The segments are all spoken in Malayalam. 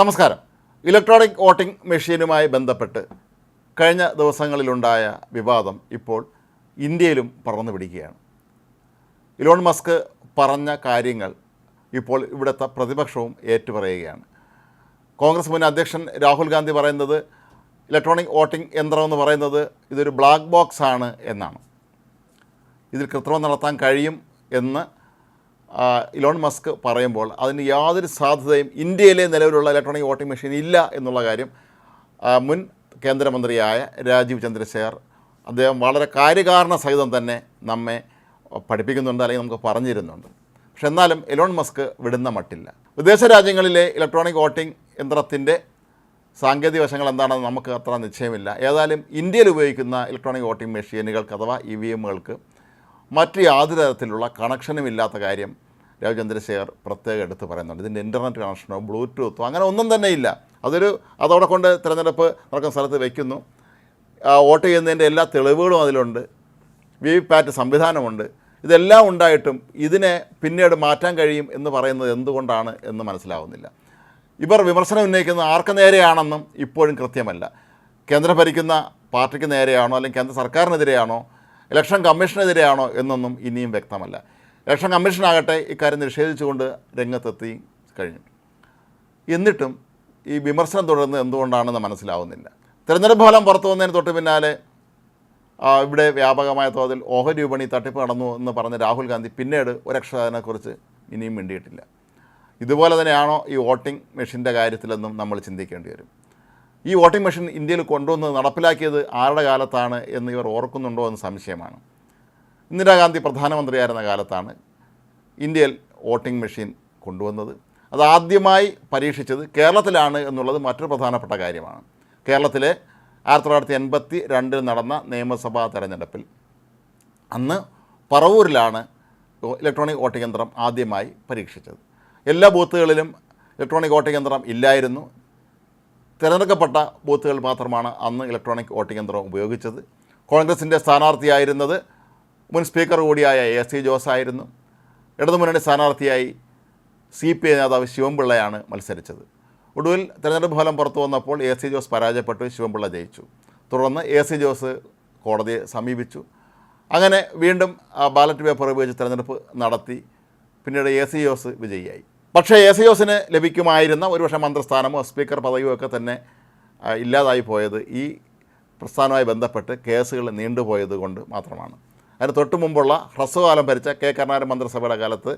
നമസ്കാരം. ഇലക്ട്രോണിക് വോട്ടിംഗ് മെഷീനുമായി ബന്ധപ്പെട്ട് കഴിഞ്ഞ ദിവസങ്ങളിലുണ്ടായ വിവാദം ഇപ്പോൾ ഇന്ത്യയിലും പറന്നു പിടിക്കുകയാണ്. ഇലോൺ മസ്ക് പറഞ്ഞ കാര്യങ്ങൾ ഇപ്പോൾ ഇവിടുത്തെ പ്രതിപക്ഷവും ഏറ്റുപറയുകയാണ്. കോൺഗ്രസ് മുൻ അധ്യക്ഷൻ രാഹുൽ ഗാന്ധി പറയുന്നത് ഇലക്ട്രോണിക് വോട്ടിംഗ് യന്ത്രം എന്ന് പറയുന്നത് ഇതൊരു ബ്ലാക്ക് ബോക്സ് ആണ് എന്നാണ്. ഇതിൽ കൃത്രിമം നടത്താൻ കഴിയും എന്ന് ഇലോൺ മസ്ക് പറയുമ്പോൾ അതിന് യാതൊരു സാധ്യതയും ഇന്ത്യയിലെ നിലവിലുള്ള ഇലക്ട്രോണിക് വോട്ടിംഗ് മെഷീൻ ഇല്ല എന്നുള്ള കാര്യം മുൻ കേന്ദ്രമന്ത്രിയായ രാജീവ് ചന്ദ്രശേഖർ അദ്ദേഹം വളരെ കാര്യകാരണ സഹിതം തന്നെ നമ്മെ പഠിപ്പിക്കുന്നുണ്ട് അല്ലെങ്കിൽ നമുക്ക് പറഞ്ഞിരുന്നുണ്ട്. പക്ഷെ എന്നാലും എലോൺ മസ്ക് വിടുന്ന മട്ടില്ല. വിദേശ രാജ്യങ്ങളിലെ ഇലക്ട്രോണിക് വോട്ടിംഗ് യന്ത്രത്തിന്റെ സാങ്കേതിക വശങ്ങൾ എന്താണെന്ന് നമുക്ക് അത്ര നിശ്ചയമില്ല. ഏതായാലും ഇന്ത്യയിൽ ഉപയോഗിക്കുന്ന ഇലക്ട്രോണിക് വോട്ടിംഗ് മെഷീനുകൾക്ക് അഥവാ ഇ വി എമ്മുകൾക്ക് മറ്റ് യാതൊരു തരത്തിലുള്ള കണക്ഷനും ഇല്ലാത്ത കാര്യം രാജ് ചന്ദ്രശേഖർ പ്രത്യേകം എടുത്ത് പറയുന്നുണ്ട്. ഇതിന്റെ ഇന്റർനെറ്റ് കണക്ഷനോ ബ്ലൂടൂത്തോ അങ്ങനെ ഒന്നും തന്നെ ഇല്ല. അതൊരു അതവിടെ കൊണ്ട് തിരഞ്ഞെടുപ്പ് നടക്കുന്ന സ്ഥലത്ത് വയ്ക്കുന്നു വോട്ട് ചെയ്യുന്നതിന്റെ എല്ലാ തെളിവുകളും അതിലുണ്ട്. വി വി പാറ്റ് സംവിധാനമുണ്ട്. ഇതെല്ലാം ഉണ്ടായിട്ടും ഇതിനെ പിന്നീട് മാറ്റാൻ കഴിയും എന്ന് പറയുന്നത് എന്തുകൊണ്ടാണ് എന്ന് മനസ്സിലാവുന്നില്ല. ഇവർ വിമർശനം ഉന്നയിക്കുന്നത് ആർക്ക് നേരെയാണെന്നും ഇപ്പോഴും കൃത്യമല്ല. കേന്ദ്രം ഭരിക്കുന്ന പാർട്ടിക്ക് നേരെയാണോ അല്ലെങ്കിൽ കേന്ദ്ര സർക്കാരിനെതിരെയാണോ ഇലക്ഷൻ കമ്മീഷനെതിരെയാണോ എന്നൊന്നും ഇനിയും വ്യക്തമല്ല. ഇലക്ഷൻ കമ്മീഷനാകട്ടെ ഇക്കാര്യം നിഷേധിച്ചുകൊണ്ട് രംഗത്തെത്തി കഴിഞ്ഞു. എന്നിട്ടും ഈ വിമർശനം തുടരുന്നത് എന്തുകൊണ്ടാണെന്ന് മനസ്സിലാവുന്നില്ല. തിരഞ്ഞെടുപ്പ് ഫലം പുറത്തു വന്നതിന് തൊട്ട് പിന്നാലെ ഇവിടെ വ്യാപകമായ തോതിൽ ഓഹരി വിപണി തട്ടിപ്പ് നടന്നു എന്ന് പറഞ്ഞ രാഹുൽ ഗാന്ധി പിന്നീട് ഒരക്ഷരത്തിനെക്കുറിച്ച് ഇനിയും മിണ്ടിയിട്ടില്ല. ഇതുപോലെ തന്നെയാണോ ഈ വോട്ടിംഗ് മെഷീന്റെ കാര്യത്തിലെന്നും നമ്മൾ ചിന്തിക്കേണ്ടി വരും. ഈ വോട്ടിംഗ് മെഷീൻ ഇന്ത്യയിൽ കൊണ്ടുവന്ന് നടപ്പിലാക്കിയത് ആരുടെ കാലത്താണ് എന്ന് ഇവർ ഓർക്കുന്നുണ്ടോ എന്ന് സംശയമാണ്. ഇന്ദിരാഗാന്ധി പ്രധാനമന്ത്രിയായിരുന്ന കാലത്താണ് ഇന്ത്യയിൽ വോട്ടിംഗ് മെഷീൻ കൊണ്ടുവന്നത്. അത് ആദ്യമായി പരീക്ഷിച്ചത് കേരളത്തിലാണ് എന്നുള്ളത് മറ്റൊരു പ്രധാനപ്പെട്ട കാര്യമാണ്. കേരളത്തിലെ ആയിരത്തി തൊള്ളായിരത്തി എൺപത്തി രണ്ടിൽ നടന്ന നിയമസഭാ തെരഞ്ഞെടുപ്പിൽ അന്ന് പറവൂരിലാണ് ഇലക്ട്രോണിക് വോട്ടിംഗ് യന്ത്രം ആദ്യമായി പരീക്ഷിച്ചത്. എല്ലാ ബൂത്തുകളിലും ഇലക്ട്രോണിക് വോട്ടിംഗ് യന്ത്രം ഇല്ലായിരുന്നു. തിരഞ്ഞെടുക്കപ്പെട്ട ബൂത്തുകൾ മാത്രമാണ് അന്ന് ഇലക്ട്രോണിക് വോട്ടിംഗ് യന്ത്രം ഉപയോഗിച്ചത്. കോൺഗ്രസിന്റെ സ്ഥാനാർത്ഥിയായിരുന്നത് മുൻ സ്പീക്കർ കൂടിയായ എ സി ജോസ് ആയിരുന്നു. ഇടതുമുന്നണി സ്ഥാനാർത്ഥിയായി സി പി ഐ നേതാവ് ശിവൻപിള്ളയാണ് മത്സരിച്ചത്. ഒടുവിൽ തെരഞ്ഞെടുപ്പ് ഫലം പുറത്തു വന്നപ്പോൾ എ സി ജോസ് പരാജയപ്പെട്ടു ശിവൻപിള്ള ജയിച്ചു. തുടർന്ന് എ സി ജോസ് കോടതിയെ സമീപിച്ചു. അങ്ങനെ വീണ്ടും ബാലറ്റ് പേപ്പർ ഉപയോഗിച്ച് തെരഞ്ഞെടുപ്പ് നടത്തി. പിന്നീട് എ സി ജോസ് വിജയിയായി. പക്ഷേ എ സി ജോസിന് ലഭിക്കുമായിരുന്ന ഒരുപക്ഷെ മന്ത്രിസ്ഥാനമോ സ്പീക്കർ പദവിയോ ഒക്കെ തന്നെ ഇല്ലാതായി പോയത് ഈ പ്രസ്ഥാനവുമായി ബന്ധപ്പെട്ട് കേസുകൾ നീണ്ടുപോയത് കൊണ്ട് മാത്രമാണ്. അതിന് തൊട്ട് മുമ്പുള്ള ഹ്രസ്വകാലം ഭരിച്ച കെ കരുണാകരൻ മന്ത്രിസഭയുടെ കാലത്ത്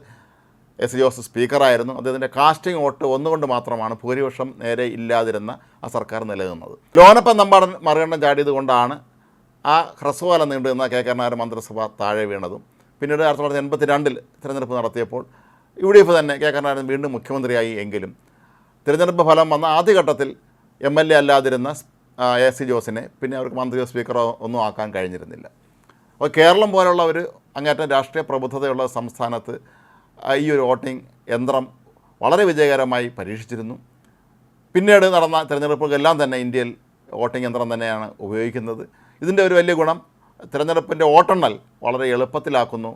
എസ് ജോസ് സ്പീക്കറായിരുന്നു. അദ്ദേഹത്തിന്റെ കാസ്റ്റിംഗ് വോട്ട് ഒന്നുകൊണ്ട് മാത്രമാണ് ഭൂരിപക്ഷം നേരെ ഇല്ലാതിരുന്ന ആ സർക്കാർ നിലനിന്നത്. ലോനപ്പൻ നമ്പാടൻ മറികണ്ഠം ചാടിയത് കൊണ്ടാണ് ആ ഹ്രസ്വകാലം നീണ്ടുനിന്ന കെ കരുണാകരൻ മന്ത്രിസഭ താഴെ വീണതും. പിന്നീട് ആയിരത്തി തൊള്ളായിരത്തി എൺപത്തി രണ്ടിൽ തിരഞ്ഞെടുപ്പ് നടത്തിയപ്പോൾ യു ഡി എഫ് തന്നെ കെ കരുണാകരൻ വീണ്ടും മുഖ്യമന്ത്രിയായി എങ്കിലും തിരഞ്ഞെടുപ്പ് ഫലം വന്ന ആദ്യഘട്ടത്തിൽ എം എൽ എ അല്ലാതിരുന്ന എ സി ജോസിനെ പിന്നെ അവർക്ക് മന്ത്രിയോ സ്പീക്കറോ ഒന്നും ആക്കാൻ കഴിഞ്ഞിരുന്നില്ല. അപ്പോൾ കേരളം പോലുള്ള ഒരു അങ്ങേറ്റം രാഷ്ട്രീയ പ്രബുദ്ധതയുള്ള സംസ്ഥാനത്ത് ഈ ഒരു വോട്ടിംഗ് യന്ത്രം വളരെ വിജയകരമായി പരീക്ഷിച്ചിരുന്നു. പിന്നീട് നടന്ന തിരഞ്ഞെടുപ്പുകളെല്ലാം തന്നെ ഇന്ത്യയിൽ വോട്ടിംഗ് യന്ത്രം തന്നെയാണ് ഉപയോഗിക്കുന്നത്. ഇതിന്റെ ഒരു വലിയ ഗുണം തിരഞ്ഞെടുപ്പിന്റെ വോട്ടെണ്ണൽ വളരെ എളുപ്പത്തിലാക്കുന്നു.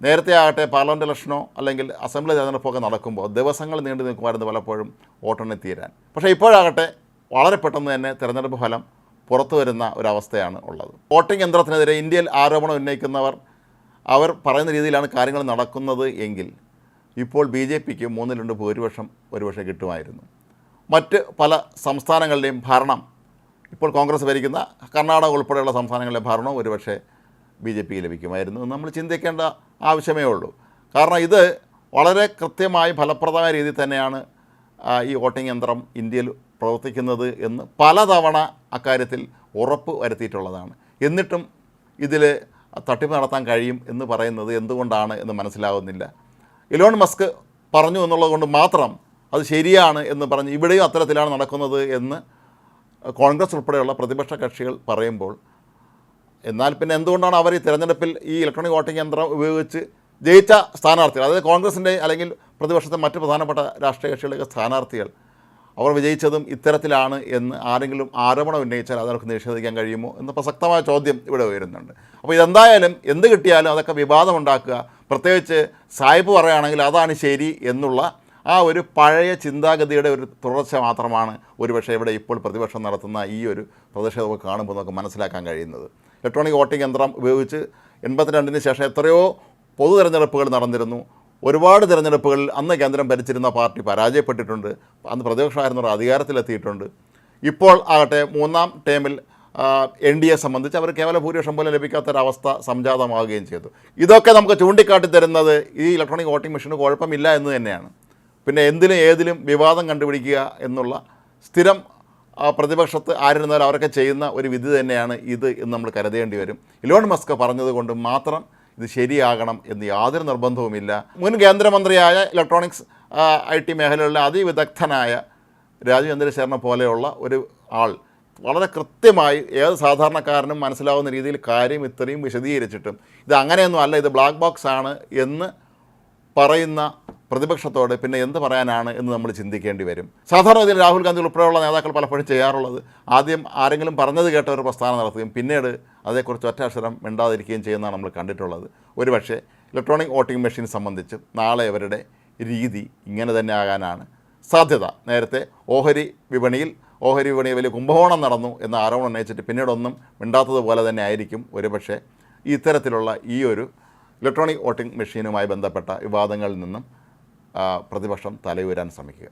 നേരത്തെ ആകട്ടെ പാർലമെന്റ് ഇലക്ഷനോ അല്ലെങ്കിൽ അസംബ്ലി തിരഞ്ഞെടുപ്പൊക്കെ നടക്കുമ്പോൾ ദിവസങ്ങൾ നീണ്ടു നിൽക്കുമായിരുന്നു പലപ്പോഴും വോട്ടെണ്ണി തീരാൻ. പക്ഷേ ഇപ്പോഴാകട്ടെ വളരെ പെട്ടെന്ന് തന്നെ തിരഞ്ഞെടുപ്പ് ഫലം പുറത്തു വരുന്ന ഒരവസ്ഥയാണ് ഉള്ളത്. വോട്ടിംഗ് യന്ത്രത്തിനെതിരെ ഇന്ത്യയിൽ ആരോപണം ഉന്നയിക്കുന്നവർ അവർ പറയുന്ന രീതിയിലാണ് കാര്യങ്ങൾ നടക്കുന്നത് എങ്കിൽ ഇപ്പോൾ ബി ജെ പിക്ക് മൂന്നിൽ രണ്ട് ഭൂരിപക്ഷം ഒരുപക്ഷെ കിട്ടുമായിരുന്നു. മറ്റ് പല സംസ്ഥാനങ്ങളുടെയും ഭരണം ഇപ്പോൾ കോൺഗ്രസ് ഭരിക്കുന്ന കർണാടക ഉൾപ്പെടെയുള്ള സംസ്ഥാനങ്ങളിലെ ഭരണം ഒരുപക്ഷെ ബി ജെ പിക്ക് ലഭിക്കുമായിരുന്നു നമ്മൾ ചിന്തിക്കേണ്ട ആവശ്യമേ ഉള്ളൂ. കാരണം ഇത് വളരെ കൃത്യമായി ഫലപ്രദമായ രീതിയിൽ തന്നെയാണ് ഈ വോട്ടിംഗ് യന്ത്രം ഇന്ത്യയിൽ പ്രവർത്തിക്കുന്നത് എന്ന് പലതവണ അക്കാര്യത്തിൽ ഉറപ്പ് വരുത്തിയിട്ടുള്ളതാണ്. എന്നിട്ടും ഇതിൽ തട്ടിപ്പ് നടത്താൻ കഴിയും എന്ന് പറയുന്നത് എന്തുകൊണ്ടാണ് എന്ന് മനസ്സിലാവുന്നില്ല. ഇലോൺ മസ്ക് പറഞ്ഞു എന്നുള്ളത് കൊണ്ട് മാത്രം അത് ശരിയാണ് എന്ന് പറഞ്ഞ് ഇവിടെയും അത്തരത്തിലാണ് നടക്കുന്നത് എന്ന് കോൺഗ്രസ് ഉൾപ്പെടെയുള്ള പ്രതിപക്ഷ കക്ഷികൾ പറയുമ്പോൾ എന്നാൽ പിന്നെ എന്തുകൊണ്ടാണ് അവർ ഈ തിരഞ്ഞെടുപ്പിൽ ഈ ഇലക്ട്രോണിക് വോട്ടിംഗ് യന്ത്രം ഉപയോഗിച്ച് ജയിച്ച സ്ഥാനാർത്ഥികൾ? അതായത് കോൺഗ്രസിന്റെ അല്ലെങ്കിൽ പ്രതിപക്ഷത്തെ മറ്റ് പ്രധാനപ്പെട്ട രാഷ്ട്രീയ കക്ഷികളുടെ സ്ഥാനാർത്ഥികൾ. അവർ വിജയിച്ചതും ഇത്തരത്തിലാണ് എന്ന് ആരെങ്കിലും ആരോപണം ഉന്നയിച്ചാൽ അതവർക്ക് നിഷേധിക്കാൻ കഴിയുമോ എന്ന പ്രസക്തമായ ചോദ്യം ഇവിടെ ഉയരുന്നുണ്ട്. അപ്പോൾ ഇതെന്തായാലും എന്ത് കിട്ടിയാലും അതൊക്കെ വിവാദമുണ്ടാക്കുക. പ്രത്യേകിച്ച് സായിപ്പ് പറയുകയാണെങ്കിൽ അതാണ് ശരി എന്നുള്ള ആ ഒരു പഴയ ചിന്താഗതിയുടെ ഒരു തുടർച്ച മാത്രമാണ് ഒരുപക്ഷെ ഇവിടെ ഇപ്പോൾ പ്രതിപക്ഷം നടത്തുന്ന ഈ ഒരു പ്രതിഷേധമൊക്കെ കാണുമ്പോൾ നമുക്ക് മനസ്സിലാക്കാൻ കഴിയുന്നത്. ഇലക്ട്രോണിക് വോട്ടിംഗ് യന്ത്രം ഉപയോഗിച്ച് എൺപത്തിരണ്ടിന് ശേഷം എത്രയോ പൊതു തെരഞ്ഞെടുപ്പുകൾ നടന്നിരുന്നു. ഒരുപാട് തിരഞ്ഞെടുപ്പുകളിൽ അന്ന് കേന്ദ്രം ഭരിച്ചിരുന്ന പാർട്ടി പരാജയപ്പെട്ടിട്ടുണ്ട് അന്ന് പ്രതിപക്ഷമായിരുന്നവർ അധികാരത്തിലെത്തിയിട്ടുണ്ട്. ഇപ്പോൾ ആകട്ടെ മൂന്നാം ടേമിൽ എൻ ഡി എ സംബന്ധിച്ച് അവർ കേവല ഭൂരിപക്ഷം പോലും ലഭിക്കാത്തൊരവസ്ഥ സംജാതമാവുകയും ചെയ്തു. ഇതൊക്കെ നമുക്ക് ചൂണ്ടിക്കാട്ടി തരുന്നത് ഈ ഇലക്ട്രോണിക് വോട്ടിംഗ് മെഷീന് കുഴപ്പമില്ല എന്ന് തന്നെയാണ്. പിന്നെ എന്തിനും ഏതിലും വിവാദം കണ്ടുപിടിക്കുക എന്നുള്ള സ്ഥിരം പ്രതിപക്ഷത്ത് ആരുന്നാലും അവരൊക്കെ ചെയ്യുന്ന ഒരു വിധി തന്നെയാണ് ഇത് എന്ന് നമ്മൾ കരുതേണ്ടി വരും. ഇലോൺ മസ്ക് പറഞ്ഞതുകൊണ്ട് മാത്രം ഇത് ശരിയാകണം എന്ന് യാതൊരു നിർബന്ധവുമില്ല. മുൻ കേന്ദ്രമന്ത്രിയായ ഇലക്ട്രോണിക്സ് ഐ ടി മേഖലകളിലെ അതിവിദഗ്ധനായ രാജു ചന്ദ്രശേഖരനെ പോലെയുള്ള ഒരു ആൾ വളരെ കൃത്യമായി ഏത് സാധാരണക്കാരനും മനസ്സിലാവുന്ന രീതിയിൽ കാര്യം ഇത്രയും വിശദീകരിച്ചിട്ടും ഇത് അങ്ങനെയൊന്നും അല്ല ഇത് ബ്ലാക്ക് ബോക്സ് ആണ് എന്ന് പറയുന്ന പ്രതിപക്ഷത്തോട് പിന്നെ എന്ത് പറയാനാണ് എന്ന് നമ്മൾ ചിന്തിക്കേണ്ടി വരും. സാധാരണഗതിയിൽ രാഹുൽ ഗാന്ധി ഉൾപ്പെടെയുള്ള നേതാക്കൾ പലപ്പോഴും ചെയ്യാറുള്ളത് ആദ്യം ആരെങ്കിലും പറഞ്ഞത് കേട്ട ഒരു പ്രസ്ഥാനം നടത്തുകയും പിന്നീട് അതേക്കുറിച്ച് ഒറ്റ അക്ഷരം മിണ്ടാതിരിക്കുകയും ചെയ്യുന്നതാണ് നമ്മൾ കണ്ടിട്ടുള്ളത്. ഒരുപക്ഷേ ഇലക്ട്രോണിക് വോട്ടിംഗ് മെഷീൻ സംബന്ധിച്ച് നാളെ അവരുടെ രീതി ഇങ്ങനെ തന്നെ ആകാനാണ് സാധ്യത. നേരത്തെ ഓഹരി വിപണിയിൽ ഓഹരി വിപണിയിൽ വലിയ കുംഭകോണം നടന്നു എന്ന ആരോപണം ഉന്നയിച്ചിട്ട് പിന്നീടൊന്നും മിണ്ടാത്തതുപോലെ തന്നെ ആയിരിക്കും. ഒരുപക്ഷെ ഇത്തരത്തിലുള്ള ഈ ഒരു ഇലക്ട്രോണിക് വോട്ടിംഗ് മെഷീനുമായി ബന്ധപ്പെട്ട വിവാദങ്ങളിൽ നിന്നും പ്രതിപക്ഷം തലയുയരാൻ ശ്രമിക്കുക.